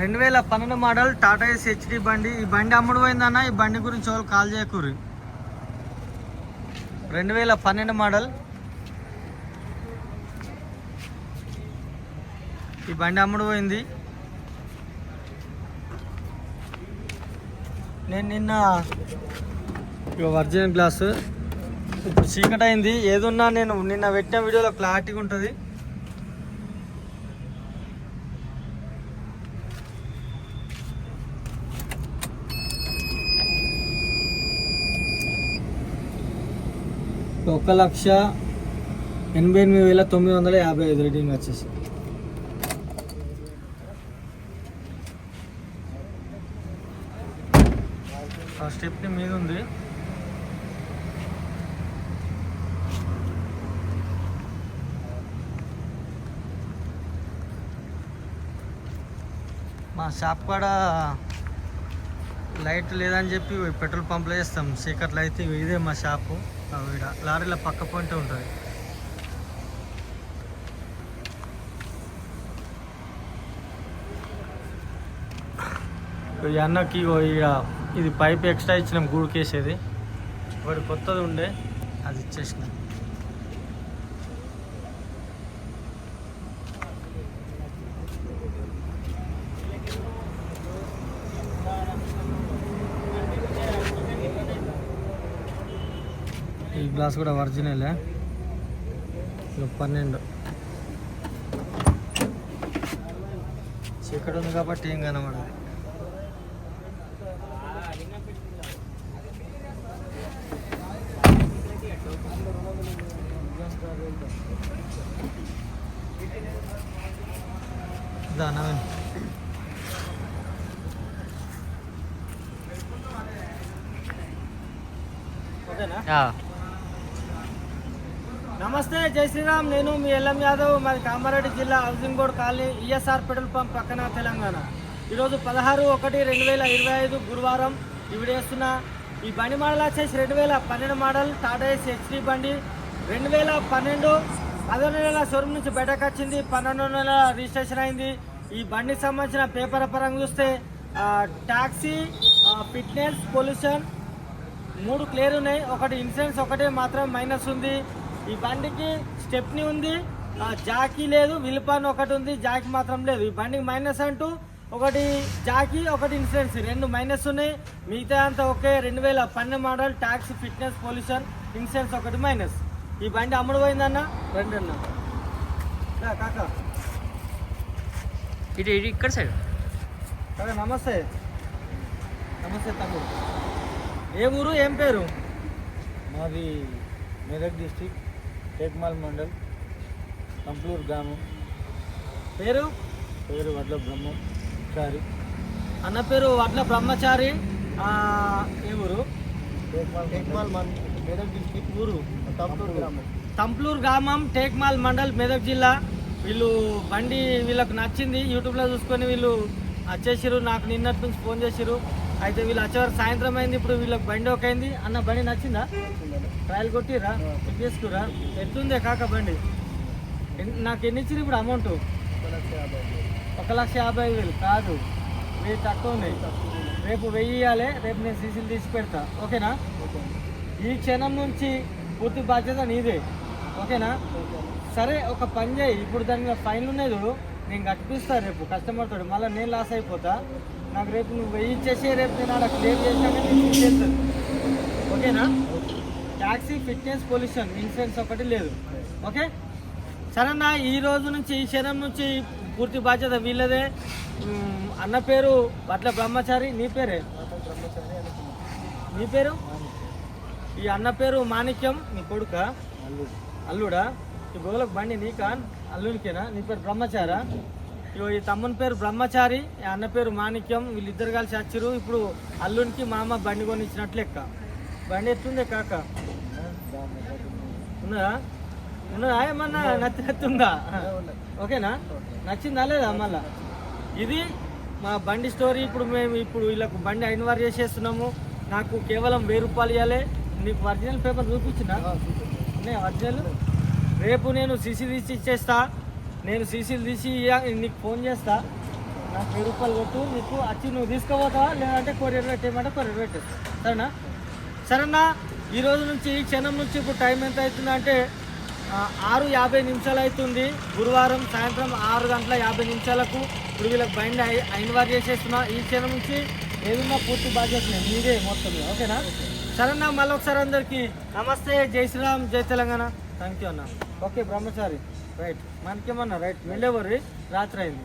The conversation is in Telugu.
రెండు వేల పన్నెండు మోడల్ టాటా ఎస్ హెచ్డి బండి. ఈ బండి అమ్ముడు పోయిందన్న ఈ బండి గురించి వాళ్ళు కాల్ చేయకూరు రెండు వేల పన్నెండు మోడల్. ఈ బండి అమ్ముడు పోయింది. నేను నిన్న వర్జిన్ గ్లాస్. ఇప్పుడు చీకటి అయింది ఏదున్నా నేను నిన్న పెట్టిన వీడియోలో క్లారిటీగా ఉంటుంది. ఒక లక్ష ఎనభై ఎనిమిది వేల తొమ్మిది వందల యాభై ఐదు రేటింగ్ వచ్చేసి. ఆ స్టెప్ని మీద ఉంది మా షాప్ కూడా లైట్ లేదని చెప్పి పెట్రోల్ పంప్లో చేస్తాం సీకర్లు అయితే ఇదే మా షాపు. ఈడ లారీల పక్క పాయింట్ ఉంటుంది. ఈ అన్నకి ఇక ఇది పైప్ ఎక్స్ట్రా ఇచ్చినాం గూడుకేసేది వాడు కొత్తది ఉండే అది ఇచ్చేసినాం. గ్లాస్ కూడా ఒరిజినలే. పన్నెండు. చీకటి ఉంది కాబట్టి ఏం కనబడదు. దానా ఓకేనా నమస్తే జై శ్రీరామ్. నేను మీ ఎల్ఎం యాదవ్. మాది కామారెడ్డి జిల్లా housing board colony ESR petrol pump పక్కన తెలంగాణ. ఈరోజు పదహారు ఒకటి రెండు వేల ఇరవై ఐదు గురువారం ఇవిడేస్తున్న ఈ బండి మోడల్ వచ్చేసి రెండు వేల పన్నెండు మోడల్ టాటా ఎస్ హెచ్డి బండి. రెండు వేల పన్నెండు పదకొండు నెలల షోరూమ్ నుంచి బయటకు వచ్చింది. పన్నెండు నెలల రిజిస్ట్రేషన్ అయింది. ఈ బండికి సంబంధించిన పేపర్ పరంగా చూస్తే ట్యాక్సీ టాక్సీ ఫిట్నెస్ పొల్యూషన్ మూడు క్లియర్ ఉన్నాయి. ఒకటి ఇన్సూరెన్స్ ఒకటే మాత్రం మైనస్ ఉంది. ఈ బండికి స్టెప్ని ఉంది జాకీ లేదు విలుపాన్ ఒకటి ఉంది జాకీ మాత్రం లేదు. ఈ బండికి మైనస్ అంటూ ఒకటి జాకీ ఒకటి ఇన్సూరెన్స్. రెండు మైనస్ ఉన్నాయి. మిగతా అంతా ఓకే. రెండు వేల పన్నెండు model tax fitness pollution insurance ఒకటి మైనస్. ఈ బండి అమ్ముడు పోయిందన్న? రెండు అన్న. కాకా. ఇటు ఇటు ఇక్కడ సైడ్. కాకా నమస్తే. నమస్తే తమ్ముడు. ఏ ఊరు? ఏం పేరు? మాది మెదక్ డిస్టిక్ టేక్మాల్ మండల్ కంప్లూర్ గ్రామం. పేరు? పేరు వడ్ల బ్రహ్మం సారి అన్న పేరు వడ్ల బ్రహ్మచారి. ఆ, ఏ ఊరు? టేక్మాల్ టేక్మాల్ మండల్. మెదక్ డిస్టిక్. ఊరు? కంప్లూర్ గ్రామం. తంప్లూరు గ్రామం టేక్మాల్ మండల్ మెదక్ జిల్లా. వీళ్ళు బండి వీళ్ళకి నచ్చింది. యూట్యూబ్లో చూసుకొని వీళ్ళు వచ్చేసారు నాకు నిన్నటి నుంచి ఫోన్ చేసిరు అయితే వీళ్ళు వచ్చేవారు సాయంత్రం అయింది. ఇప్పుడు వీళ్ళకి బండి ఒక అయింది. అన్న బండి నచ్చిందా? ట్రయల్ కొట్టిరా చెక్ చేసుకురా ఎట్లుందే? కాక బండి. నాకు ఎన్ని ఇచ్చిరు ఇప్పుడు అమౌంట్ ఒక లక్ష యాభై వేలు. కాదు. వెయ్యి తక్కువ ఉన్నాయి. రేపు వెయ్యి ఇవ్వాలి రేపు నేను సీసీలు తీసి పెడతా. ఓకేనా? ఈ క్షణం నుంచి పూర్తి బాధ్యత నీదే. ఓకేనా? సరే ఒక పని చేయి. ఇప్పుడు దాని మీద ఫైన్ ఉన్నది నేను కట్టిస్తా రేపు కస్టమర్ తోటి. మళ్ళీ నేను లాస్ అయిపోతా. నాకు రేపు నువ్వు వెయ్యి ఇచ్చేసి రేపు నేను అక్కడ క్లియర్ చేసినాక నేను చేస్తాను ఓకేనా? టాక్సీ ఫిట్నెస్ పొల్యూషన్ ఇన్సూరెన్స్ ఒకటి లేదు. ఓకే? సరేనా ఈ రోజు నుంచి ఈ క్షణం నుంచి పూర్తి బాధ్యత వీళ్ళదే. అన్న పేరు బట్ల బ్రహ్మచారి నీ పేరే? నీ పేరు? ఈ అన్న పేరు మాణిక్యం నీ కొడుక? అల్లుడా. ఈ గోలకు బండి నీకా? అల్లునికేనా? నీ పేరు బ్రహ్మచారా? ఇగో ఈ తమ్ముని పేరు బ్రహ్మచారి ఈ అన్న పేరు మాణిక్యం వీళ్ళిద్దరు కలిసి వచ్చారు ఇప్పుడు అల్లునికి మా అమ్మ బండి కొనిచ్చినట్లు లెక్క. బండి ఎట్లుందే కాక? ఉన్నదా? ఉన్నదా? ఏమన్నా నచ్చినట్టుందా ఓకేనా? నచ్చిందా లేదా మళ్ళా? ఇది మా బండి స్టోరీ. ఇప్పుడు మేము ఇప్పుడు వీళ్ళకు బండి ఐన్వార్ చేసేస్తున్నాము. నాకు కేవలం వెయ్యి రూపాయలు ఇవ్వాలి నీకు ఒరిజినల్ పేపర్ చూపించిన? ఉన్నాయి ఒరిజినల్ రేపు నేను సీసీ తీసి ఇచ్చేస్తా. నేను సీసీలు తీసి నీకు ఫోన్ చేస్తా. నాకు వెయ్యి రూపాయలు కొట్టు నీకు వచ్చి నువ్వు తీసుకుపోతావా? లేదంటే కొరియర్ పెట్టేయమంటే కొరియర్ పెట్టేస్తా. సరేనా? సరేనా? ఈ రోజు నుంచి ఈ క్షణం నుంచి ఇప్పుడు టైం ఎంత అవుతుందంటే ఆరు యాభై నిమిషాలు అవుతుంది. గురువారం సాయంత్రం ఆరు గంటల యాభై నిమిషాలకు ఇప్పుడు వీళ్ళకి బైండ్ అయినవారు చేసేస్తున్నా ఈ క్షణం నుంచి ఏదన్నా పూర్తి బాధ్యత మీదే మొత్తం ఓకేనా? సరేనా మళ్ళీ ఒకసారి అందరికీ నమస్తే. జై శ్రీరామ్ జై తెలంగాణ. థ్యాంక్ యూ అన్న. ఓకే బ్రహ్మచారి. రైట్. మనకేమన్నా? రైట్. వెళ్ళేవారు రాత్రి అయింది.